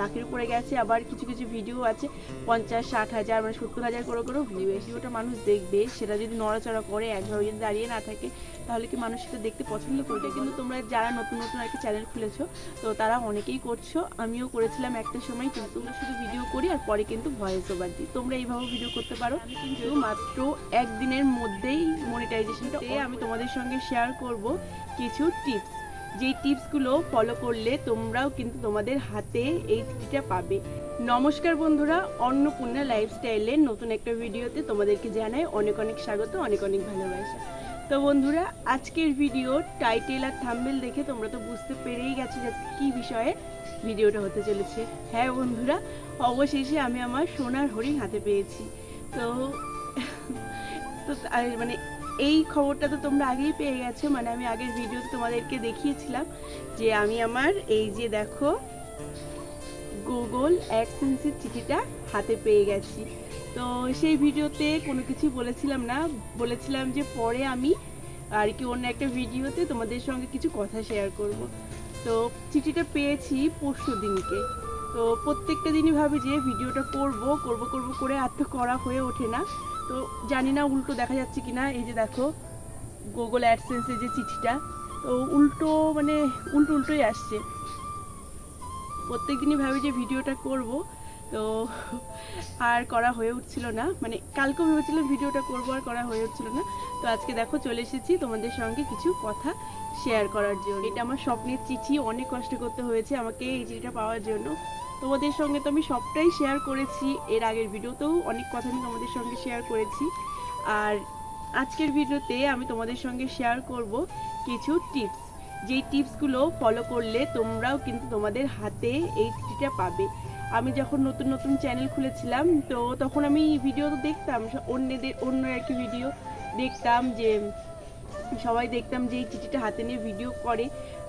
লাখের উপরে গেছে আবার কিছু কিছু ভিডিও আছে পঞ্চাশ ষাট হাজার মানে সত্তর হাজার করে করেও ভিডিও ওটা মানুষ দেখবে। সেটা যদি নড়াচড়া করে একভাবে যদি দাঁড়িয়ে না থাকে তাহলে কি মানুষ সেটা দেখতে পছন্দ করবে? কিন্তু তোমরা যারা নতুন নতুন একটা চ্যানেল খুলেছো তো তারা অনেকেই করছ আমিও করেছিলাম একটা সময় কিন্তু শুধু ভিডিও করি আর পরে কিন্তু ভয়েস ওভার দিই। তোমরা এইভাবে ভিডিও করতে পারো। কিন্তু মাত্র একদিনের মধ্যেই মনিটাইজেশনটা আমি তোমাদের সঙ্গে শেয়ার করব কিছু টিপস যেই টিপসগুলো ফলো করলে তোমরাও কিন্তু তোমাদের হাতে এই টিকিটা পাবে। নমস্কার বন্ধুরা, অন্নপূর্ণা লাইফস্টাইলের নতুন একটা ভিডিওতে তোমাদেরকে জানাই অনেক অনেক স্বাগত, অনেক অনেক ভালোবাসা। তো বন্ধুরা, আজকের ভিডিও টাইটেল আর থাম্বেল দেখে তোমরা তো বুঝতে পেরেই গেছো যে কী বিষয়ে ভিডিওটা হতে চলেছে। হ্যাঁ বন্ধুরা, অবশেষে আমি আমার সোনার হরিণ হাতে পেয়েছি। তো তো মানে এই খবরটা তো তোমরা আগেই পেয়ে গেছো মানে আমি আগের ভিডিওতে তোমাদেরকে দেখিয়েছিলাম যে আমি আমার এই যে দেখো গুগল অ্যাডসেন্সের চিঠিটা হাতে পেয়ে গেছি। তো সেই ভিডিওতে কোনো কিছু বলেছিলাম না, বলেছিলাম যে পরে আমি আর কি অন্য একটা ভিডিওতে তোমাদের সঙ্গে কিছু কথা শেয়ার করব। তো চিঠিটা পেয়েছি পরশু দিনকে। তো প্রত্যেকটা দিনই ভাবি যে ভিডিওটা করব করব করব করে আর তো করা হয়ে ওঠে না। তো জানি না উল্টো দেখা যাচ্ছে কি না এই যে দেখো গুগল অ্যাডসেন্সের যে চিঠিটা, তো উল্টো মানে উল্টো উল্টোই আসছে। প্রত্যেক দিনই ভাবি যে ভিডিওটা করব, তো আর করা হয়ে উঠছিল না। মানে কালকেও ভেবেছিলাম ভিডিওটা করব, আর করা হয়ে উঠছিল না। তো আজকে দেখো চলে এসেছি তোমাদের সঙ্গে কিছু কথা শেয়ার করার জন্য। এটা আমার স্বপ্নের চিঠি, অনেক কষ্ট করতে হয়েছে আমাকে এই চিঠিটা পাওয়ার জন্য। তোমাদের সঙ্গে তো আমি সবটাই শেয়ার করেছি। এর আগের ভিডিওতেও অনেক কথা আমি তোমাদের সঙ্গে শেয়ার করেছি। আর আজকের ভিডিওতে আমি তোমাদের সঙ্গে শেয়ার করব কিছু টিপস যেই টিপসগুলো ফলো করলে তোমরাও কিন্তু তোমাদের হাতে এই চিঠিটা পাবে। আমি যখন নতুন নতুন চ্যানেল খুলেছিলাম, তো তখন আমি ভিডিও তো দেখতাম অন্যদের, অন্য একটি ভিডিও দেখতাম যে, সবাই দেখতাম যে এই চিঠিটা হাতে নিয়ে ভিডিও করে।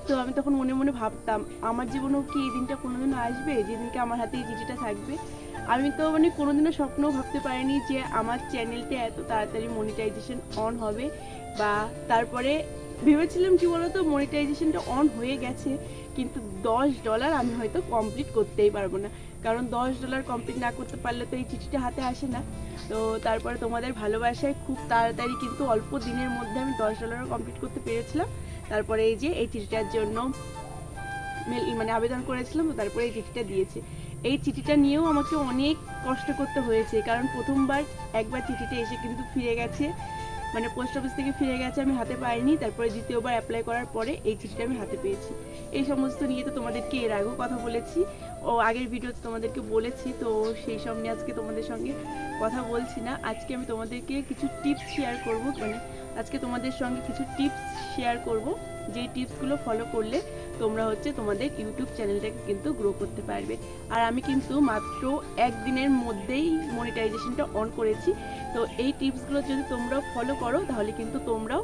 তো আমি তখন মনে মনে ভাবতাম, আমার জীবনেও কি এই দিনটা কোনোদিনও আসবে? যেদিনকে আমার হাতে এই চিঠিটা থাকবে। আমি তো মানে কোনোদিনও স্বপ্নও ভাবতে পারিনি যে আমার চ্যানেলটা এত তাড়াতাড়ি মনিটাইজেশন অন হবে বা তারপরে ভেবেছিলাম কি বলতো মনিটাইজেশনটা অন হয়ে গেছে, কিন্তু দশ ডলার আমি হয়তো কমপ্লিট করতেই পারব না। কারণ দশ ডলার কমপ্লিট না করতে পারলে তো এই চিঠিটা হাতে আসে না। তো তারপরে তোমাদের ভালোবাসায় খুব তাড়াতাড়ি কিন্তু অল্প দিনের মধ্যে আমি দশ ডলারও কমপ্লিট করতে পেরেছিলাম। তারপরে এই যে এই চিঠিটার জন্য মানে আবেদন করেছিলাম তারপরে এই চিঠিটা দিয়েছে। এই চিঠিটা নিয়েও আমাকে অনেক কষ্ট করতে হয়েছে, কারণ প্রথমবার একবার চিঠিটা এসে কিন্তু ফিরে গেছে। মানে পোস্ট অফিস থেকে ফিরে গেছে, আমি হাতে পাইনি। তারপরে দ্বিতীয়বার অ্যাপ্লাই করার পরে এই চিঠিটা আমি হাতে পেয়েছি। এই সমস্ত নিয়ে তো তোমাদেরকে এর আগেও কথা বলেছি। ও আগের ভিডিওতে তোমাদেরকে বলেছি, তো সেই সব নিয়ে আজকে তোমাদের সঙ্গে কথা বলছি না। আজকে আমি তোমাদেরকে কিছু টিপস শেয়ার করব। মানে আজকে তোমাদের সঙ্গে কিছু টিপস শেয়ার করব। যেই টিপসগুলো ফলো করলে তোমরা হচ্ছে তোমাদের ইউটিউব চ্যানেলটাকে কিন্তু গ্রো করতে পারবে। আর আমি কিন্তু মাত্র একদিনের মধ্যেই মনিটাইজেশনটা অন করেছি। তো এই টিপসগুলো যদি তোমরাও ফলো করো, তাহলে কিন্তু তোমরাও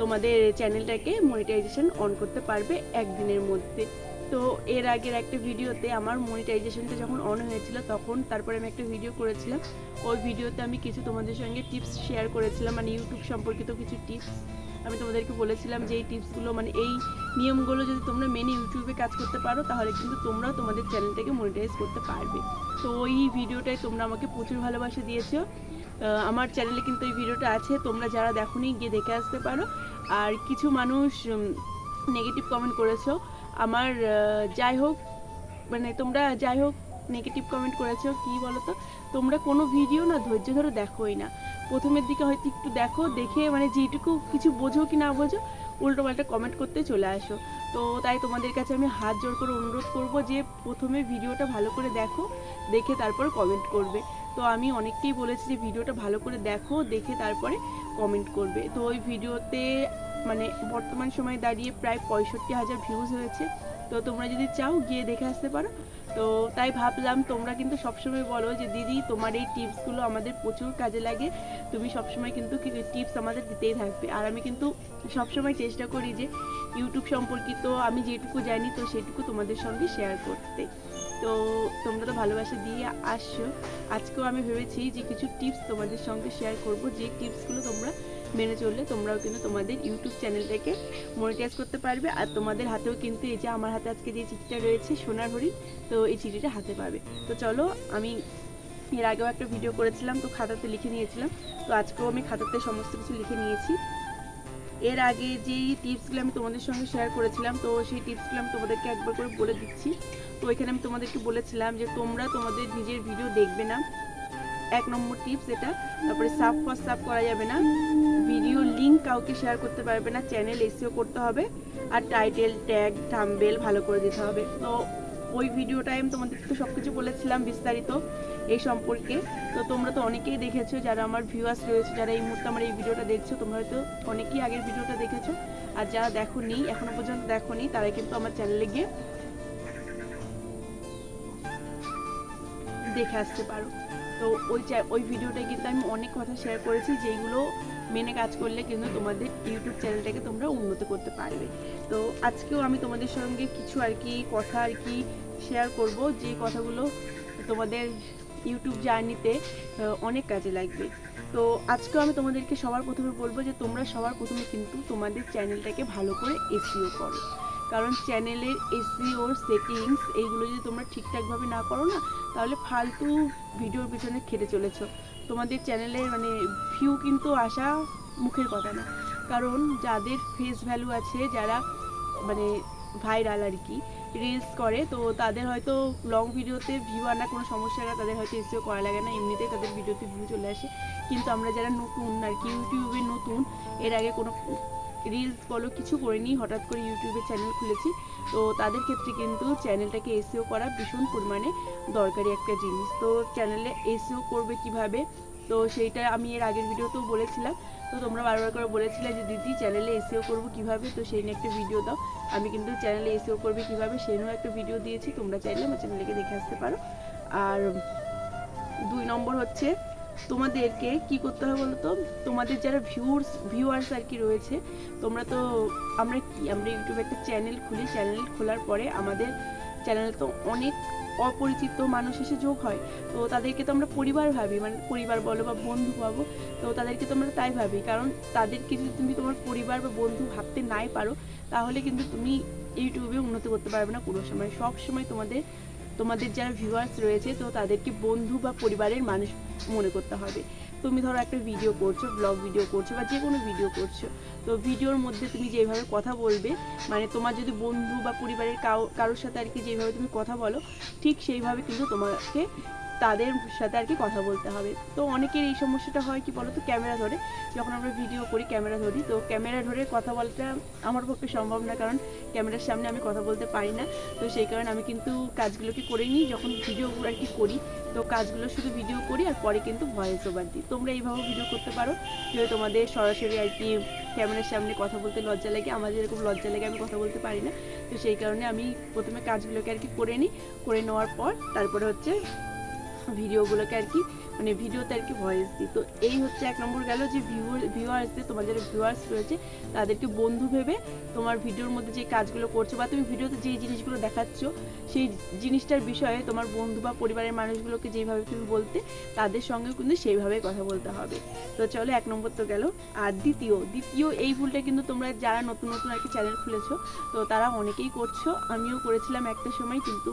তোমাদের চ্যানেলটাকে মনিটাইজেশন অন করতে পারবে একদিনের মধ্যে। তো এর আগের একটা ভিডিওতে আমার মনিটাইজেশনটা যখন অন হয়েছিল, তখন তারপরে আমি একটা ভিডিও করেছিলাম। ওই ভিডিওতে আমি কিছু তোমাদের সঙ্গে টিপস শেয়ার করেছিলাম মানে ইউটিউব সম্পর্কিত কিছু টিপস আমি তোমাদেরকে বলেছিলাম যে এই টিপসগুলো মানে এই নিয়মগুলো যদি তোমরা মেনে ইউটিউবে কাজ করতে পারো, তাহলে কিন্তু তোমরাও তোমাদের চ্যানেলটাকে মনিটাইজ করতে পারবে। তো ওই ভিডিওটাই তোমরা আমাকে প্রচুর ভালোবাসা দিয়েছ। আমার চ্যানেলে কিন্তু এই ভিডিওটা আছে, তোমরা যারা দেখোনি, গিয়ে দেখে আসতে পারো। আর কিছু মানুষ নেগেটিভ কমেন্ট করেছ। আমার যাই হোক মানে তোমরা যাই হোক নেগেটিভ কমেন্ট করেছ, কি বলো তো তোমরা কোনো ভিডিও না ধৈর্য ধরে দেখোই না। প্রথমের দিকে হয়তো একটু দেখো, দেখে মানে যেটুকু কিছু বোঝো কি না বোঝো উল্টো পাল্টা কমেন্ট করতে চলে আসো। তো তাই তোমাদের কাছে আমি হাত জোর করে অনুরোধ করব যে প্রথমে ভিডিওটা ভালো করে দেখো, দেখে তারপর কমেন্ট করবে। তো আমি অনেককেই বলেছি যে ভিডিওটা ভালো করে দেখো, দেখে তারপরে কমেন্ট করবে। তো ওই ভিডিওতে মানে বর্তমান সময়ে দাঁড়িয়ে প্রায় পঁয়ষট্টি হাজার ভিউজ হয়েছে। তো তোমরা যদি চাও গিয়ে দেখে আসতে পারো। তো তাই ভাবলাম তোমরা কিন্তু সবসময় বলো যে, দিদি, তোমার এই টিপসগুলো আমাদের প্রচুর কাজে লাগে। তুমি সবসময় কিন্তু টিপস আমাদের দিতেই থাকবে। আর আমি কিন্তু সবসময় চেষ্টা করি যে ইউটিউব সম্পর্কিত আমি যেটুকু জানি, তো সেটুকু তোমাদের সঙ্গে শেয়ার করতে। তো তোমরা তো ভালোবাসা দিয়ে আসছো। আজকেও আমি ভেবেছি যে, কিছু টিপস তোমাদের সঙ্গে শেয়ার করব। যে টিপসগুলো তোমরা মেনে চললে তোমরাও কিন্তু তোমাদের ইউটিউব চ্যানেলটাকে মনিটাইজ করতে পারবে। আর তোমাদের হাতেও কিন্তু এই যে আমার হাতে আজকে যে চিঠিটা রয়েছে সোনার হরিণ তো এই চিঠিটা হাতে পাবে। তো চলো, আমি এর আগেও একটা ভিডিও করেছিলাম, তো খাতাতে লিখে নিয়েছিলাম। তো আজকেও আমি খাতাতে সমস্ত কিছু লিখে নিয়েছি। এর আগে যেই টিপসগুলো আমি তোমাদের সঙ্গে শেয়ার করেছিলাম, তো সেই টিপসগুলো আমি তোমাদেরকে একবার করে বলে দিচ্ছি। তো এখানে আমি তোমাদেরকে বলেছিলাম যে তোমরা তোমাদের নিজের ভিডিও দেখবে না। এক নম্বর টিপস এটা। তারপরে সাব সাব করা যাবে না। ভিডিও লিংক কাউকে শেয়ার করতে পারবে না চ্যানেল এসিও করতে হবে। আর টাইটেল ট্যাগ থাম্বেল ভালো করে দিতে হবে। তো ওই ভিডিওটাই আমি তোমাদেরকে সব কিছু বলেছিলাম বিস্তারিত এই সম্পর্কে। তো তোমরা তো অনেকেই দেখেছ, যারা আমার ভিউয়ার্স রয়েছে, যারা এই মুহূর্তে আমার এই ভিডিওটা দেখছ, তোমরা হয়তো অনেকেই আগের ভিডিওটা দেখেছ। আর যারা দেখো নি এখনও পর্যন্ত দেখোনি, তারা কিন্তু আমার চ্যানেলে গিয়ে দেখে আসতে পারো। তো ওই ওই ভিডিওটা কিন্তু আমি অনেক কথা শেয়ার করেছি যেগুলো মেনে কাজ করলে কিন্তু তোমাদের ইউটিউব চ্যানেলটাকে তোমরা উন্নত করতে পারবে। তো আজকেও আমি তোমাদের সঙ্গে কিছু আর কি কথা আর কি শেয়ার করব যে কথাগুলো তোমাদের ইউটিউব জার্নিতে অনেক কাজে লাগবে। তো আজকেও আমি তোমাদেরকে সবার প্রথমে বলব যে তোমরা সবার প্রথমে কিন্তু তোমাদের চ্যানেলটাকে ভালো করে এসিও করো। কারণ চ্যানেলের এসিওর সেটিংস এইগুলো যদি তোমরা ঠিকঠাকভাবে না করো না, তাহলে ফালতু ভিডিওর পিছনে খেটে চলেছো। তোমাদের চ্যানেলের মানে ভিউ কিন্তু আসা মুখের কথা না। কারণ যাদের ফেস ভ্যালু আছে, যারা মানে ভাইরাল আর কি রিলস করে, তো তাদের হয়তো লং ভিডিওতে ভিউ আনা কোনো সমস্যা না তাদের হয়তো এসিও করা লাগে না, এমনিতেই তাদের ভিডিওতে ভিউ চলে আসে। কিন্তু আমরা যারা নতুন আর কি, ইউটিউবে নতুন, এর আগে কোনো রিলস বলো কিছু করিনি, হঠাৎ করে ইউটিউবে চ্যানেল খুলেছি। তো তাদের ক্ষেত্রে কিন্তু চ্যানেলটাকে এসিও করা ভীষণ পরিমাণে দরকারি একটা জিনিস। তো চ্যানেলে এসিও করবে কীভাবে? তো সেইটা আমি এর আগের ভিডিওতেও বলেছিলাম। তো তোমরা বারবার করে বলেছিলে যে, দিদি চ্যানেলে এসিও করব কীভাবে? তো সেই নিয়ে একটা ভিডিও দাও। আমি কিন্তু চ্যানেলে এসিও করবে কীভাবে সেই নিয়েও একটা ভিডিও দিয়েছি। তোমরা চাইলে আমার চ্যানেলকে দেখে আসতে পারো। আর দুই নম্বর হচ্ছে তোমাদেরকে কি করতে হবে বলো তো তোমাদের যারা ভিউর্স ভিউয়ার্স আর কি রয়েছে, তোমরা তো, আমরা কি, আমরা ইউটিউবে একটা চ্যানেল খুলি। চ্যানেল খোলার পরে আমাদের চ্যানেলে তো অনেক অপরিচিত মানুষ এসে যোগ হয়। তো তাদেরকে তো আমরা পরিবার ভাবি মানে পরিবার বলো বা বন্ধু ভাবো, তো তাদেরকে তো আমরা তাই ভাবি। কারণ তাদেরকে যদি তুমি তোমার পরিবার বা বন্ধু ভাবতে নাই পারো, তাহলে কিন্তু তুমি ইউটিউবে উন্নতি করতে পারবে না কোনো সময়। সব সময় তোমাদের তোমাদের যারা ভিউয়ার্স রয়েছে, তো তাদেরকে বন্ধু বা পরিবারের মানুষ মনে করতে হবে। তুমি ধরো একটা ভিডিও করছ ব্লগ ভিডিও করছ বা যে কোনো ভিডিও করছ, তো ভিডিওর মধ্যে তুমি যেভাবে কথা বলবে মানে তোমার যদি বন্ধু বা পরিবারের কারোর সাথে আর কি যেভাবে তুমি কথা বলো, ঠিক সেইভাবে কিন্তু তোমাকে তাদের সাথে আর কি কথা বলতে হবে। তো অনেকের এই সমস্যাটা হয় কি বলো তো ক্যামেরা ধরে। যখন আমরা ভিডিও করি, ক্যামেরা ধরি। তো ক্যামেরা ধরে কথা বলাটা আমার পক্ষে সম্ভব না, কারণ ক্যামেরার সামনে আমি কথা বলতে পারি না। তো সেই কারণে আমি কিন্তু কাজগুলোকে করে নিই। যখন ভিডিওগুলো আর কি করি, তো কাজগুলো শুধু ভিডিও করি আর পরে কিন্তু ভয়েস ওভার দিই। তোমরা এইভাবে ভিডিও করতে পারো। যে তোমাদের সরাসরি আর কি ক্যামেরার সামনে কথা বলতে লজ্জা লাগে, আমাদের এরকম লজ্জা লাগে আমি কথা বলতে পারি না। তো সেই কারণে আমি প্রথমে কাজগুলোকে আর কি করে নিই। করে নেওয়ার পর তারপরে হচ্ছে ভিডিওগুলোকে আর কি মানে ভিডিওতে আর কি ভয়েস দিই। তো এই হচ্ছে এক নম্বর গেল যে ভিউয়ার ভিউয়ার্সদের তোমার যারা ভিউয়ার্স রয়েছে, তাদেরকে বন্ধু ভেবে তোমার ভিডিওর মধ্যে যে কাজগুলো করছ বা তুমি ভিডিওতে যে জিনিসগুলো দেখাচ্ছ, সেই জিনিসটার বিষয়ে তোমার বন্ধু বা পরিবারের মানুষগুলোকে যেভাবে তুমি বলতে, তাদের সঙ্গে কিন্তু সেইভাবে কথা বলতে হবে। তো চলো এক নম্বর তো গেল। আর দ্বিতীয় দ্বিতীয় এই ভুলটা কিন্তু তোমরা যারা নতুন নতুন আর কি চ্যানেল খুলেছো, তো তারা অনেকেই করছ। আমিও করেছিলাম একটা সময়, কিন্তু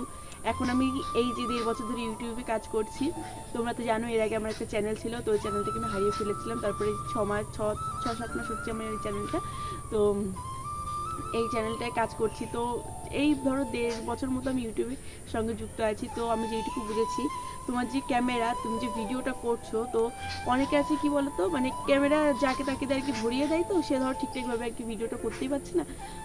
এখন আমি এই যে দেড় বছর ধরে ইউটিউবে কাজ করছি, তোমরা তো জানো এর আগে আমার একটা চ্যানেল ছিল, তো ওই চ্যানেলটাকে আমি হারিয়ে ফেলেছিলাম। তারপরে ছ মাস, ছ ছ, সাত মাস হচ্ছে আমার এই চ্যানেলটা তো এই চ্যানেলটায় কাজ করছি, তো এই ধরো দেড় বছর মতো আমি ইউটিউবের সঙ্গে যুক্ত আছি, তো আমি যেটুকু বুঝেছি, তোমার যে ক্যামেরা তুমি যে ভিডিওটা করছ, তো অনেকে আছে কি বলতো মানে ক্যামেরা যাকে তাকে আর কি ভরিয়ে দেয় তো, সে ধরো ঠিকঠাকভাবে আর কি ভিডিওটা করতেই পারছে না।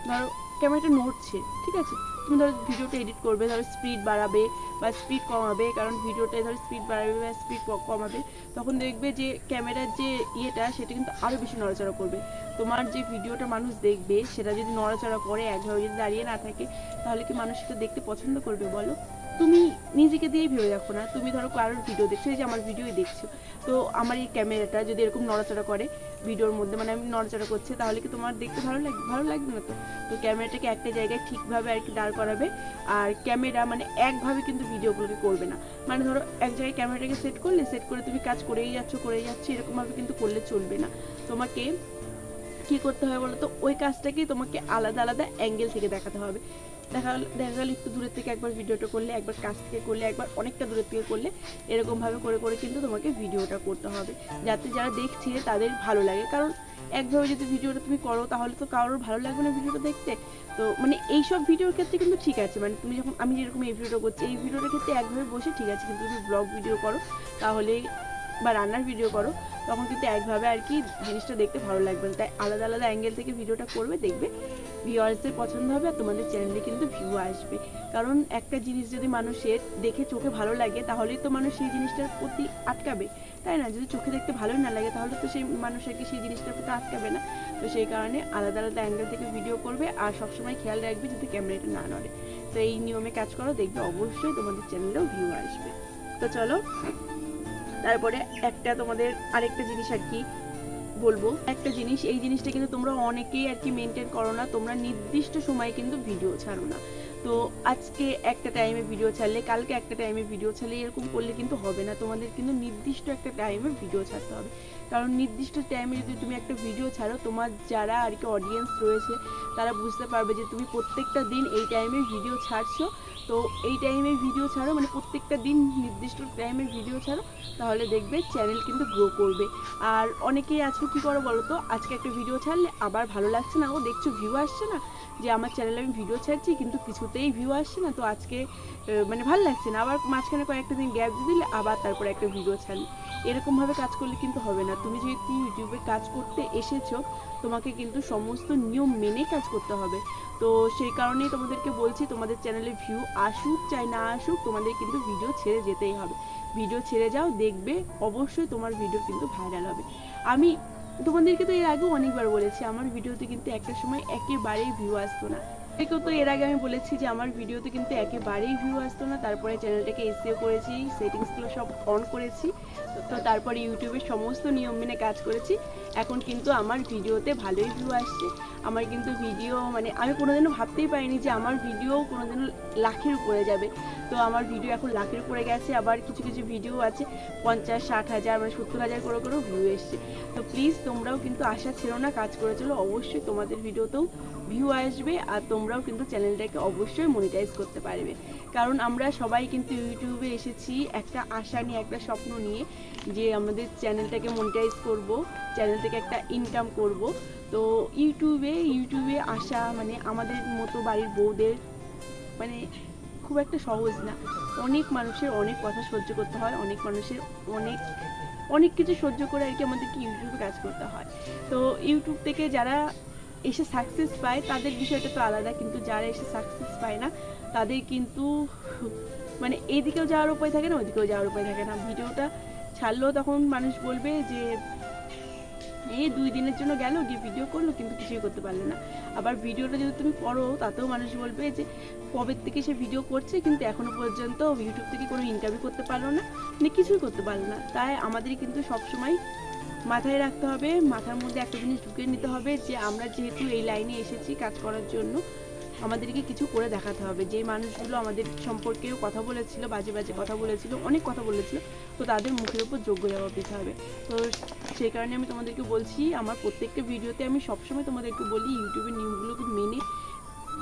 ধরো ক্যামেরাটা নড়ছে, ঠিক আছে? তুমি ধরো ভিডিওটা এডিট করবে, ধরো স্পিড বাড়াবে বা স্পিড কমাবে, কারণ ভিডিওটায় ধরো স্পিড বাড়াবে বা স্পিড কমাবে, তখন দেখবে যে ক্যামেরার যে ইয়েটা, সেটা কিন্তু আরও বেশি নড়াচড়া করবে। তোমার যে ভিডিওটা মানুষ দেখবে, সেটা যদি নড়াচড়া করে, একভাবে যদি দাঁড়িয়ে না থাকে তাহলে কি মানুষ সেটা দেখতে পছন্দ করবে, বলো? তুমি নিজেকে দিয়েই ভেবে দেখো না। তুমি ধরো কারোর ভিডিও দেখছ যে আমার ভিডিওই দেখছ। তো আমার এই ক্যামেরাটা যদি এরকম নড়াচড়া করে ভিডিওর মধ্যে মানে আমি নড়াচড়া করছে, তাহলে কি তোমার দেখতে ভালো লাগবে? ভালো লাগবে না তো? তো ক্যামেরাটাকে একটা জায়গায় ঠিকভাবে আর কি দাঁড় করাবে, আর ক্যামেরা মানে একভাবে কিন্তু ভিডিওগুলোকে করবে না। মানে ধরো এক জায়গায় ক্যামেরাটাকে সেট করলে সেট করে তুমি কাজ করেই যাচ্ছ করেই যাচ্ছ, এরকমভাবে কিন্তু করলে চলবে না। তোমাকে কি করতে হবে বলো তো? ওই কাজটাকে তোমাকে আলাদা আলাদা অ্যাঙ্গেল থেকে দেখাতে হবে। দেখা দেখা গেল একটু দূরের থেকে একবার ভিডিওটা করলে, একবার কাছ থেকে করলে, একবার অনেকটা দূরের থেকে করলে, এরকমভাবে করে করে কিন্তু তোমাকে ভিডিওটা করতে হবে। যাতে যারা দেখছে তাদের ভালো লাগে। কারণ একভাবে যদি ভিডিওটা তুমি করো, তাহলে তো কারোর ভালো লাগবে না ভিডিওটা দেখতে। তো মানে এইসব ভিডিওর ক্ষেত্রে কিন্তু ঠিক আছে। মানে তুমি যখন, আমি যেরকম এই ভিডিওটা করছি, এই ভিডিওটার ক্ষেত্রে একভাবে বসে ঠিক আছে। কিন্তু তুমি ব্লগ ভিডিও করো, তাহলে বা রান্নার ভিডিও করো, তখন কিন্তু একভাবে আর কি জিনিসটা দেখতে ভালো লাগবে তাই আলাদা আলাদা অ্যাঙ্গেল থেকে ভিডিওটা করবে, দেখবে ভিউয়ার্সদের পছন্দ হবে আর তোমাদের চ্যানেলে কিন্তু ভিউ আসবে। কারণ একটা জিনিস যদি মানুষের দেখে চোখে ভালো লাগে, তাহলেই তো মানুষ সেই জিনিসটার প্রতি আটকাবে, তাই না? যদি চোখে দেখতে ভালোই না লাগে, তাহলে তো সেই মানুষ আর কি সেই জিনিসটার প্রতি আটকাবে না। তো সেই কারণে আলাদা আলাদা অ্যাঙ্গেল থেকে ভিডিও করবে আর সবসময় খেয়াল রাখবে যাতে ক্যামেরাটা না নড়ে। তো এই নিয়মে কাজ করো, দেখবে অবশ্যই তোমাদের চ্যানেলেও ভিউ আসবে। তো চলো তারপরে একটা তোমাদের আরেকটা জিনিস আর কি বলব। একটা জিনিস, এই জিনিসটা কিন্তু তোমরা অনেকেই আর কি মেনটেন করো না, তোমরা নির্দিষ্ট সময়ে কিন্তু ভিডিও ছাড়ো না। তো আজকে একটা টাইমে ভিডিও ছাড়লে, কালকে একটা টাইমে ভিডিও ছাড়লে এরকম করলে কিন্তু হবে না। তোমাদের কিন্তু নির্দিষ্ট একটা টাইমে ভিডিও ছাড়তে হবে। কারণ নির্দিষ্ট টাইমে যদি তুমি একটা ভিডিও ছাড়ো, তোমার যারা আর কি অডিয়েন্স রয়েছে, তারা বুঝতে পারবে যে তুমি প্রত্যেকটা দিন এই টাইমে ভিডিও ছাড়ছো। তো এই টাইমে ভিডিও ছাড়ো মানে প্রত্যেকটা দিন নির্দিষ্ট টাইমে ভিডিও ছাড়ো, তাহলে দেখবে চ্যানেল কিন্তু গ্রো করবে। আর অনেকেই আজকে কী করো বলো তো? আজকে একটা ভিডিও ছাড়লে আবার ভালো লাগছে না। ও দেখছ ভিউ আসছে না? যে আমার চ্যানেলে আমি ভিডিও ছাড়ছি, কিন্তু কিছুতেই ভিউ আসছে না। তো আজকে মানে ভালো লাগছে না। আবার মাঝখানে কয়েকটা দিন গ্যাপ দিয়ে দিলে আবার তারপরে একটা ভিডিও ছাড়লে এরকমভাবে কাজ করলে কিন্তু হবে না। তুমি যেহেতু ইউটিউবে কাজ করতে এসেছ, তোমাকে কিন্তু সমস্ত নিয়ম মেনে কাজ করতে হবে। তো সেই কারণেই তোমাদেরকে বলছি, তোমাদের চ্যানেলে ভিউ আসুক চাই না আসুক, তোমাদের কিন্তু ভিডিও ছেড়ে যেতেই হবে। ভিডিও ছেড়ে যাও, দেখবে, অবশ্যই তোমার ভিডিও কিন্তু ভাইরাল হবে। আমি তোমাদেরকে তো এর আগেও অনেকবার বলেছি, আমার ভিডিওতে কিন্তু একটা সময় একেবারেই ভিউ আসতো না। কেউ তো এর আগে আমি বলেছি যে, আমার ভিডিওতে কিন্তু একেবারেই ভিউ আসতো না। তারপরে চ্যানেলটাকে এসিও করেছি সেটিংসগুলো সব অন করেছি। তো- তারপরে ইউটিউবের সমস্ত নিয়ম মেনে কাজ করেছি। এখন কিন্তু আমার ভিডিওতে ভালোই ভিউ আসছে। আমার কিন্তু ভিডিও মানে আমি কোনোদিনও ভাবতেই পারিনি যে আমার ভিডিও কোনোদিনও লাখের উপরে যাবে। তো আমার ভিডিও এখন লাখের উপরে গেছে, আবার কিছু কিছু ভিডিও আছে, পঞ্চাশ, ষাট হাজার মানে সত্তর হাজার করে করেও ভিউ এসছে। তো প্লিজ তোমরাও কিন্তু আশা ছিল না, কাজ করে চলো অবশ্যই তোমাদের ভিডিওতেও ভিউ আসবে, আর তোমরাও কিন্তু চ্যানেলটাকে অবশ্যই মনিটাইজ করতে পারবে। কারণ আমরা সবাই কিন্তু ইউটিউবে এসেছি একটা আশা নিয়ে, একটা স্বপ্ন নিয়ে যে আমাদের চ্যানেলটাকে মনিটাইজ করব চ্যানেল থেকে একটা ইনকাম করব। তো ইউটিউবে ইউটিউবে আসা মানে আমাদের মতো বাড়ির বউদের মানে খুব একটা সহজ না। অনেক মানুষের অনেক কথা সহ্য করতে হয়, অনেক মানুষের অনেক অনেক কিছু সহ্য করে আর কি আমাদেরকে ইউটিউবে কাজ করতে হয়। তো ইউটিউব থেকে যারা এসে সাকসেস পায়, তাদের বিষয়টা তো আলাদা, কিন্তু যারা এসে সাকসেস পায় না তাদের কিন্তু মানে এইদিকেও যাওয়ার উপায় থাকে না ওইদিকেও যাওয়ার উপায় থাকে না। ভিডিওটা ছাড়লেও তখন মানুষ বলবে যে এই দুই দিনের জন্য গেল, গিয়ে ভিডিও করল, কিন্তু কিছুই করতে পারলে না। আবার ভিডিওটা যদি তুমি করো, তাতেও মানুষ বলবে যে, কবে থেকে সে ভিডিও করছে, কিন্তু এখনও পর্যন্ত ইউটিউব থেকে কোনো ইন্টারভিউ করতে পারল না মানে কিছুই করতে পারল না। তাই আমাদের কিন্তু সবসময় মাথায় রাখতে হবে, মাথার মধ্যে একটা জিনিস ঢুকিয়ে নিতে হবে যে, আমরা যেহেতু এই লাইনে এসেছি কাজ করার জন্য আমাদেরকে কিছু করে দেখাতে হবে। যে মানুষগুলো আমাদের সম্পর্কেও কথা বলেছিল, বাজে বাজে কথা বলেছিল, অনেক কথা বলেছিল, তো তাদের মুখের উপর যোগ্য জবাব দিতে হবে। তো সেই কারণে আমি তোমাদেরকে বলছি, আমার প্রত্যেকটা ভিডিওতে আমি সবসময় তোমাদেরকে বলি ইউটিউবের নিয়মগুলোকে মেনে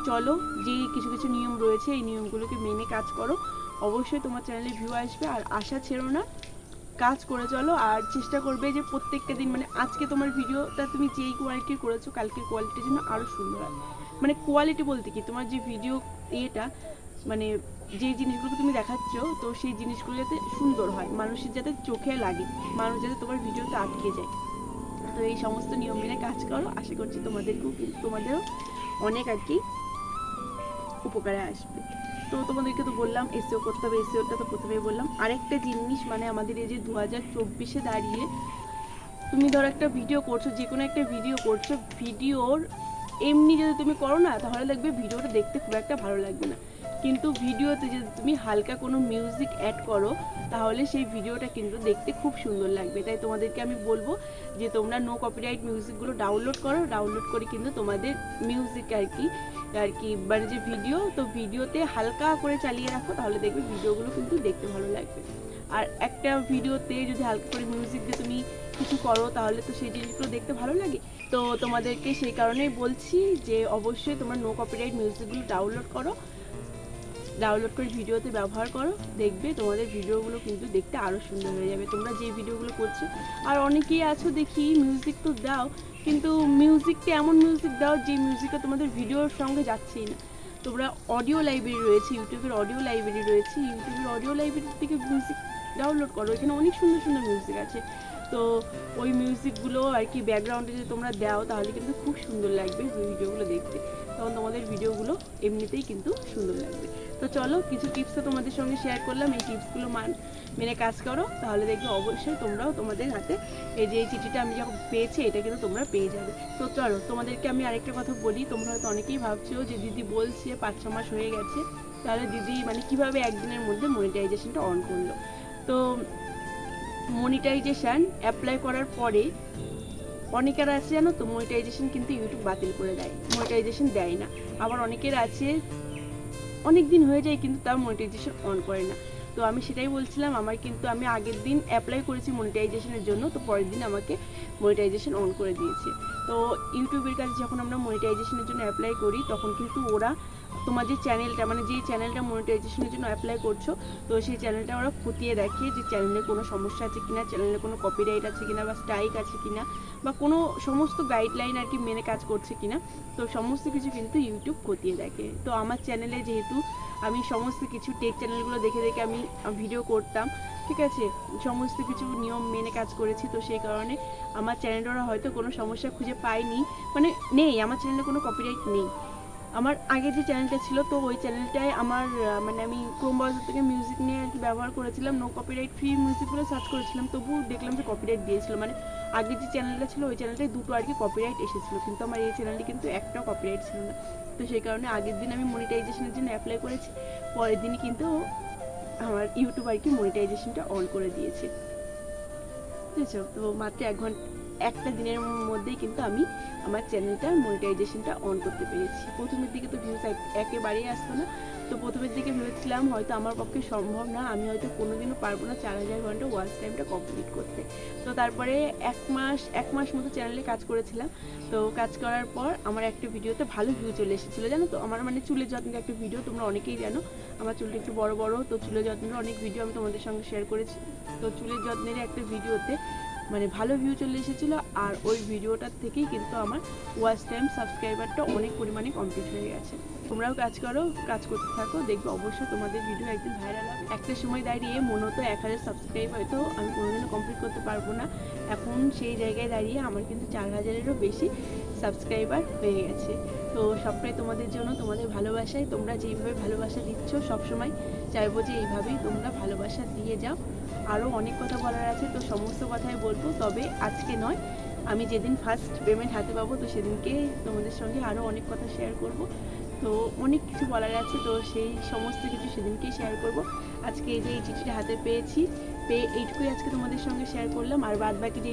চলো। যে কিছু কিছু নিয়ম রয়েছে, এই নিয়মগুলোকে মেনে কাজ করো। অবশ্যই তোমার চ্যানেলে ভিউ আসবে, আর আশা ছেড়ো না, কাজ করে চলো। আর চেষ্টা করবে যে প্রত্যেকটা দিন মানে আজকে তোমার ভিডিওটা তুমি যেই কোয়ালিটি করেছ কালকে কোয়ালিটির জন্য আরও সুন্দর হয়। মানে কোয়ালিটি বলতে কি? তোমার যে ভিডিও ইয়েটা মানে যে জিনিসগুলো তুমি দেখাচ্ছ, তো সেই জিনিসগুলো যাতে সুন্দর হয়, মানুষের যাতে চোখে লাগে, মানুষ যাতে তোমার ভিডিওতে আটকে যায়। তো এই সমস্ত নিয়ম মেনে কাজ করো, আশা করছি তোমাদেরকেও তোমাদেরও অনেক আর কি উপকারে আসবে। তো তোমাদেরকে তো বললাম এসিও করতে হবে এসিওটা তো প্রথমেই বললাম। আরেকটা জিনিস মানে আমাদের এই যে দু হাজার চব্বিশে দাঁড়িয়ে, তুমি ধরো একটা ভিডিও করছ যে কোনো একটা ভিডিও করছ ভিডিওর এমনি যদি তুমি করো না, তাহলে দেখবে ভিডিওটা দেখতে খুব একটা ভালো লাগবে না। কিন্তু ভিডিওতে যদি তুমি হালকা কোনো মিউজিক অ্যাড করো, তাহলে সেই ভিডিওটা কিন্তু দেখতে খুব সুন্দর লাগবে। তাই তোমাদেরকে আমি বলব যে তোমরা নো কপিরাইট মিউজিকগুলো ডাউনলোড করো। ডাউনলোড করে কিন্তু তোমাদের মিউজিক আর কি আর কি মানে যে ভিডিও তো ভিডিওতে হালকা করে চালিয়ে রাখো, তাহলে দেখবে ভিডিওগুলো কিন্তু দেখতে ভালো লাগবে। আর একটা ভিডিওতে যদি হালকা করে মিউজিক দিয়ে তুমি কিছু করো, তাহলে তো সেই জিনিসগুলো দেখতে ভালো লাগে। তো তোমাদেরকে সেই কারণেই বলছি যে অবশ্যই তোমরা নো কপিরাইট মিউজিকগুলো ডাউনলোড করো ডাউনলোড করে ভিডিওতে ব্যবহার করো, দেখবে তোমাদের ভিডিওগুলো কিন্তু দেখতে আরও সুন্দর হয়ে যাবে। তোমরা যে ভিডিওগুলো করছ, আর অনেকেই আছো দেখি মিউজিক তো দাও, কিন্তু মিউজিকটা এমন মিউজিক দাও যে মিউজিকটা তোমাদের ভিডিওর সঙ্গে যাচ্ছেই না। তোমরা অডিও লাইব্রেরি রয়েছে, ইউটিউবের অডিও লাইব্রেরি রয়েছে, ইউটিউবের অডিও লাইব্রেরি থেকে মিউজিক ডাউনলোড করো। এখানে অনেক সুন্দর সুন্দর মিউজিক আছে। তো ওই মিউজিকগুলো আর কি ব্যাকগ্রাউন্ডে যদি তোমরা দাও, তাহলে কিন্তু খুব সুন্দর লাগবে ভিডিওগুলো দেখতে। তখন তোমাদের ভিডিওগুলো এমনিতেই কিন্তু সুন্দর লাগবে। তো চলো, কিছু টিপস তো তোমাদের সঙ্গে শেয়ার করলাম। এই টিপসগুলো মান, মেনে কাজ করো। তাহলে দেখবে অবশ্যই তোমরাও তোমাদের হাতে এই যে এই চিঠিটা আমি যখন পেয়েছি, এটা কিন্তু তোমরা পেয়ে যাবে। তো চলো, তোমাদেরকে আমি আরেকটা কথা বলি। তোমরা হয়তো অনেকেই ভাবছ যে দিদি বলছে পাঁচ, ছ মাস হয়ে গেছে। তাহলে দিদি মানে কীভাবে একদিনের মধ্যে মনিটাইজেশনটা অন করল? তো মনিটাইজেশন অ্যাপ্লাই করার পরে অনেকের আছে জানো তো মনিটাইজেশন কিন্তু ইউটিউব বাতিল করে দেয়। মনিটাইজেশন দেয় না। আবার অনেকের আছে অনেক দিন হয়ে যায় কিন্তু তার মনিটাইজেশন অন করে না। তো আমি সেটাই বলছিলাম, আমার কিন্তু আমি আগের দিন অ্যাপ্লাই করেছি মনিটাইজেশনের জন্য, তো পরের দিন আমাকে মনিটাইজেশন অন করে দিয়েছে। তো ইউটিউবের কাছে যখন আমরা মনিটাইজেশনের জন্য অ্যাপ্লাই করি, তখন কিন্তু ওরা তোমার যে চ্যানেলটা মানে যে চ্যানেলটা মনিটাইজেশনের জন্য অ্যাপ্লাই করছ, তো সেই চ্যানেলটা ওরা খতিয়ে দেখে যে চ্যানেলে কোনো সমস্যা আছে কিনা চ্যানেলে কোনো কপিরাইট আছে কিনা বা স্ট্রাইক আছে কিনা বা কোনো সমস্ত গাইডলাইন আর কি মেনে কাজ করছে কিনা, তো সমস্ত কিছু কিন্তু ইউটিউব খতিয়ে দেখে। তো আমার চ্যানেলে যেহেতু আমি সমস্ত কিছু টেক চ্যানেলগুলো দেখে দেখে আমি ভিডিও করতাম, ঠিক আছে? সমস্ত কিছু নিয়ম মেনে কাজ করেছি, তো সেই কারণে আমার চ্যানেলটা হয়তো কোনো সমস্যা খুঁজে পায়নি মানে নেই, আমার চ্যানেলে কোনো কপিরাইট নেই। আমার আগে যে চ্যানেলটা ছিল, তো ওই চ্যানেলটায় আমার মানে আমি ক্রোম ব্রাউজার থেকে মিউজিক নিয়ে আর কি ব্যবহার করেছিলাম। নো কপিরাইট ফ্রি মিউজিকগুলো সার্চ করেছিলাম। তবু দেখলাম যে কপিরাইট দিয়েছিল। মানে আগে যে চ্যানেলটা ছিল, ওই চ্যানেলটায় দুটো আর কি কপিরাইট এসেছিল। কিন্তু আমার এই চ্যানেলটি কিন্তু একটাও কপিরাইট ছিল না। তো সেই কারণে আগের দিন আমি মনিটাইজেশনের জন্য অ্যাপ্লাই করেছি। পরের দিনই কিন্তু আমার ইউটিউব আর কি মনিটাইজেশনটা অন করে দিয়েছে। বুঝেছ? তো মাত্র এক ঘণ্টা একটা দিনের মধ্যেই কিন্তু আমি আমার চ্যানেলটা মনিটাইজেশনটা অন করতে পেরেছি। প্রথমের দিকে তো ভিউজ একেবারেই আসতো না। তো প্রথমের দিকে ভেবেছিলাম হয়তো আমার পক্ষে সম্ভব না, আমি হয়তো কোনোদিনও পারব না চার হাজার ঘণ্টা ওয়াচ টাইমটা কমপ্লিট করতে। তো তারপরে এক মাস এক মাস মতো চ্যানেলে কাজ করেছিলাম। তো কাজ করার পর আমার একটা ভিডিওতে ভালো ভিউ চলে এসেছিল। জানো তো, আমার মানে চুলের যত্নের একটা ভিডিও তোমরা অনেকেই জানো। আমার চুলটা একটু বড় বড়, তো চুলের যত্নের অনেক ভিডিও আমি তোমাদের সঙ্গে শেয়ার করেছি। তো চুলের যত্নের একটা ভিডিওতে মানে ভালো ভিউ চলে এসেছিল, আর ওই ভিডিওটার থেকেই কিন্তু আমার ওয়াচ টাইম সাবস্ক্রাইবারটা অনেক পরিমাণে কমপ্লিট হয়ে গেছে। তোমরাও কাজ করো, কাজ করতে থাকো, দেখবে অবশ্যই তোমাদের ভিডিও একদিন ভাইরাল হবে। একটা সময় দাঁড়িয়ে মূলত এক হাজার সাবস্ক্রাইব হয়তো আমি কোনোদিনও কমপ্লিট করতে পারব না। এখন সেই জায়গায় দাঁড়িয়ে আমার কিন্তু চার হাজারেরও বেশি সাবস্ক্রাইবার হয়ে গেছে। তো সবটাই তোমাদের জন্য, তোমাদের ভালোবাসায় তোমরা যেইভাবে ভালোবাসা দিচ্ছ, সবসময় চাইব যে এইভাবেই তোমরা ভালোবাসা দিয়ে যাও। আরও অনেক কথা বলার আছে, তো সমস্ত কথাই বলব। তবে আজকে নয়, আমি যেদিন ফার্স্ট পেমেন্ট হাতে পাবো, তো সেদিনকে তোমাদের সঙ্গে আরও অনেক কথা শেয়ার করব। তো অনেক কিছু বলার আছে, তো সেই সমস্ত কিছু সেদিনকেই শেয়ার করব। আজকে এই যে এই চিঠিটা হাতে পেয়েছি, পেয়ে এইটুকুই আজকে তোমাদের সঙ্গে শেয়ার করলাম। আর বাদ বাকি যে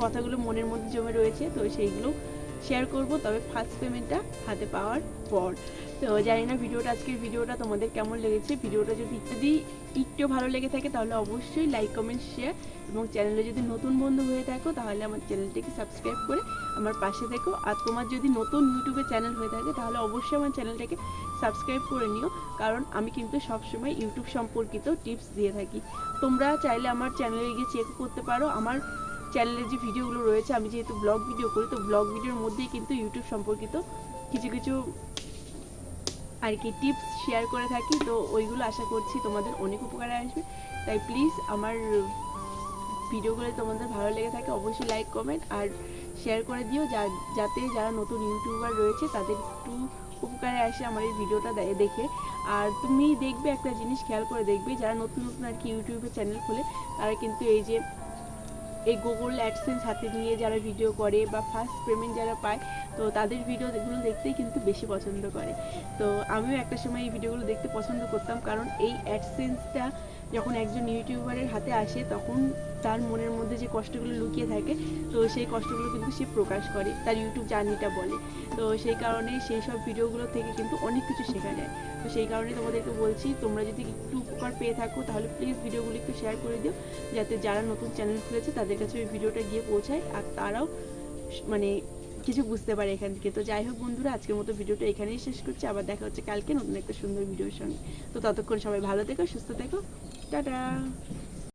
কথাগুলো মনের মধ্যে জমে রয়েছে, তো সেইগুলো শেয়ার করব, তবে ফার্স্ট পেমেন্টটা হাতে পাওয়ার পর। তো জানি না ভিডিওটা, আজকের ভিডিওটা তোমাদের কেমন লেগেছে? ভিডিওটা যদি যদি একটু ভালো লেগে থাকে, তাহলে অবশ্যই লাইক কমেন্ট শেয়ার এবং চ্যানেলে যদি নতুন বন্ধু হয়ে থাকো, তাহলে আমার চ্যানেলটিকে সাবস্ক্রাইব করে আমার পাশে থেকো। আর তোমার যদি নতুন ইউটিউবে চ্যানেল হয়ে থাকে, তাহলে অবশ্যই আমার চ্যানেলটাকে সাবস্ক্রাইব করে নিও। কারণ আমি কিন্তু সবসময় ইউটিউব সম্পর্কিত টিপস দিয়ে থাকি। তোমরা চাইলে আমার চ্যানেলে গিয়ে চেক করতে পারো। আমার চ্যানেলের যে ভিডিওগুলো রয়েছে, আমি যেহেতু ব্লগ ভিডিও করি, তো ব্লগ ভিডিওর মধ্যেই কিন্তু ইউটিউব সম্পর্কিত কিছু কিছু আর কি টিপস শেয়ার করে থাকি। তো ওইগুলো আশা করছি তোমাদের অনেক উপকারে আসবে। তাই প্লিজ আমার ভিডিওগুলো তোমাদের ভালো লেগে থাকে, অবশ্যই লাইক কমেন্ট আর শেয়ার করে দিও। যাতে যারা নতুন ইউটিউবার রয়েছে, তাদের একটু উপকারে আসে আমার এই ভিডিওটা দেখে। আর তুমি দেখবে একটা জিনিস, খেয়াল করে দেখবে, যারা নতুন নতুন আর কি ইউটিউবে চ্যানেল খোলে, তারা কিন্তু এই যে এই গুগল অ্যাডসেন্স হাতে নিয়ে যারা ভিডিও করে বা ফার্স্ট পেমেন্ট যারা পায়, তো তাদের ভিডিওগুলো দেখতেই কিন্তু বেশি পছন্দ করে। তো আমিও একটা সময় এই ভিডিওগুলো দেখতে পছন্দ করতাম, কারণ এই অ্যাডসেন্সটা যখন একজন ইউটিউবারের হাতে আসে, তখন তার মনের মধ্যে যে কষ্টগুলো লুকিয়ে থাকে, তো সেই কষ্টগুলো কিন্তু সে প্রকাশ করে, তার ইউটিউব জার্নিটা বলে। তো সেই কারণে সেই সব ভিডিওগুলো থেকে কিন্তু অনেক কিছু শেখা যায়। তো সেই কারণে তোমাদেরকে বলছি, তোমরা যদি একটু উপকার পেয়ে থাকো, তাহলে প্লিজ ভিডিওগুলো একটু শেয়ার করে দিও, যাতে যারা নতুন চ্যানেল খুলেছে, তাদের কাছে ওই ভিডিওটা গিয়ে পৌঁছায়, আর তারাও মানে কিছু বুঝতে পারে এখান থেকে। তো যাই হোক বন্ধুরা, আজকের মতো ভিডিওটা এখানেই শেষ করছি। আবার দেখা হচ্ছে কালকে নতুন একটা সুন্দর ভিডিওর সঙ্গে। তো ততক্ষণ সবাই ভালো থেকো, সুস্থ থেকো। টাটা